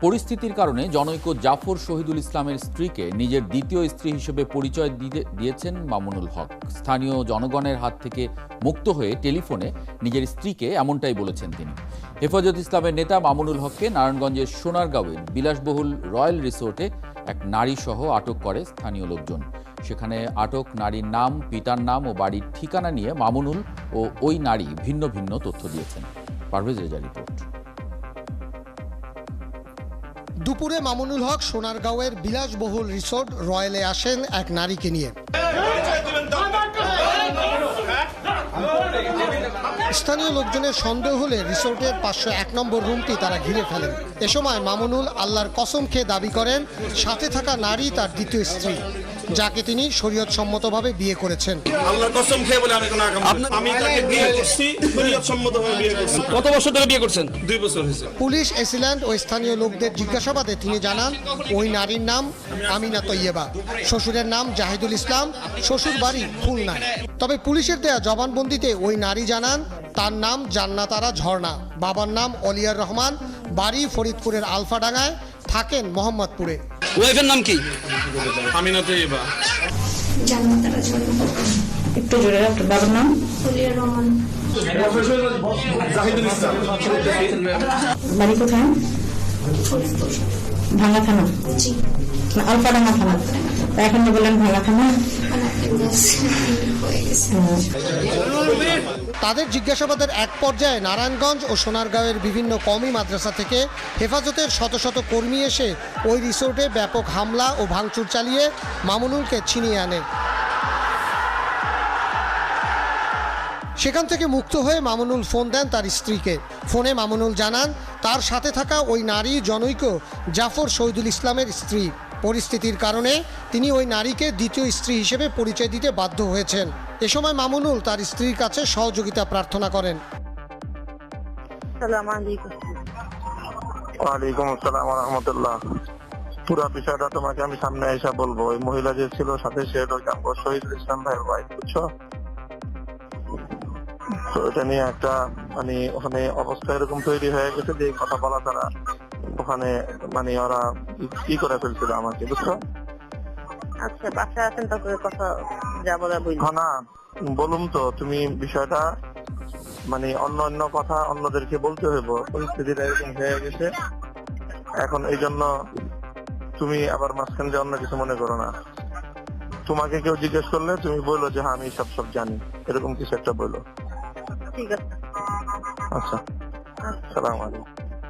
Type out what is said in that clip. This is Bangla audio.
পরিস্থিতির কারণে জনৈক জাফর শহীদুল ইসলামের স্ত্রীকে নিজের দ্বিতীয় স্ত্রী হিসেবে পরিচয় দিয়ে- দিয়েছেন মামুনুল হক। স্থানীয় জনগণের হাত থেকে মুক্ত হয়ে টেলিফোনে নিজের স্ত্রীকে এমনটাই বলেছেন তিনি। হেফাজত ইসলামের নেতা মামুনুল হককে নারায়ণগঞ্জের সোনারগাঁওয়ের বিলাসবহুল রয়্যাল রিসোর্টে এক নারী সহ আটক করে স্থানীয় লোকজন। সেখানে আটক নারীর নাম, পিতার নাম ও বাড়ির ঠিকানা নিয়ে মামুনুল ও ওই নারী ভিন্ন ভিন্ন তথ্য দিয়েছেন। পারভেজ রেজা রিপোর্ট। দুপুরে মামুনুল হক সোনারগাঁওয়ের বিলাসবহুল রিসোর্ট রয়্যালে আসেন এক নারীকে নিয়ে। স্থানীয় লোকজনের সন্দেহ হলে রিসোর্টের পাঁচশো এক নম্বর রুমটি তারা ঘিরে ফেলেন। এ সময় মামুনুল আল্লাহর কসম খেয়ে দাবি করেন সাথে থাকা নারী তার দ্বিতীয় স্ত্রী যাকে তিনি শরীয়ত সম্মতভাবে বিয়ে করেছেন। আল্লাহর কসম খেয়ে বলে আমি কোনো আকাম করি না। আমি তাকে বিয়ে করছি শরীয়ত সম্মতভাবে বিয়ে করছি কত বছর ধরে বিয়ে করছেন? দুই বছর হয়েছে। পুলিশ এসিল্যান্ড ও স্থানীয় লোকদের জিজ্ঞাসাবাদে তিনি জানান ওই নারীর নাম আমিনা তৈয়বা। শ্বশুরের নাম জাহিদুল ইসলাম শ্বশুর বাড়ি খুলনায়। তবে পুলিশের দেয়া জবানবন্দিতে ওই নারী জানান তার নাম জান্নাতারা ঝর্ণা। বাবার নাম অলিয়ার রহমান। বাড়ি ফরিদপুরের আলফাডাঙ্গায় থাকেন মোহাম্মদপুরে। ওয়াইফের নাম কি? আমি না তো এবার জান্নাতারা জন্য একটু জোরে আপনার বাবার নাম? হলিয়া রহমান। জাহিদুল বাড়ি কোথায়? ভাঙ্গা থানা? আলফাডাঙ্গা থানা। এখন বললেন ভাঙ্গা থানা তাদের জিজ্ঞাসাবাদের এক পর্যায়ে নারায়ণগঞ্জ ও সোনারগাঁওয়ের বিভিন্ন কওমি মাদ্রাসা থেকে হেফাজতের শত শত কর্মী এসে ওই রিসোর্টে ব্যাপক হামলা ও ভাঙচুর চালিয়ে মামুনুলকে ছিনিয়ে আনে। সেখান থেকে মুক্ত হয়ে মামুনুল ফোন দেন তার স্ত্রীকে। ফোনে মামুনুল জানান, তার সাথে থাকা ওই নারী জনৈক জাফর শহীদুল ইসলামের স্ত্রী। পরিস্থিতির কারণে তিনি ওই নারীকে দ্বিতীয় স্ত্রী হিসেবে পরিচয় দিতে বাধ্য হয়েছেন। এ সময় মামুনুল তার স্ত্রীর কাছে সহযোগিতা প্রার্থনা করেন। সালাম আলাইকুম। ওয়ালাইকুম আসসালাম রহমতুল্লাহ পুরো বিষয়টা তোমাকে আমি সামনে এসে বলব। ওই মহিলা যে ছিল সাথে সে শহীদুল ইসলাম ভাইয়ের ওয়াইফ বুঝছ? তো এটা নিয়ে একটা মানে ওখানে অবস্থা এরকম তৈরি হয়ে গেছে যে কথা বলা তারা ওখানে মানে ওরা কি করে ফেলছিল আমাকে বুঝছ? আচ্ছা বাসায় আছেন তারপরে কথা যা বলা বলি না। বলুম তো তুমি বিষয়টা মানে অন্য অন্য কথা অন্যদেরকে বলতে হইব। পরিস্থিতিটা এরকম হয়ে গেছে। এখন এই জন্য তুমি আবার মাঝখানে যে অন্য কিছু মনে করো না। তোমাকে কেউ জিজ্ঞেস করলে তুমি বলল যে হ্যাঁ আমি সব সব জানি। এরকম কিছু একটা বলল ঠিক আছে। আচ্ছা। আচ্ছা। সালাম আলাইকুম।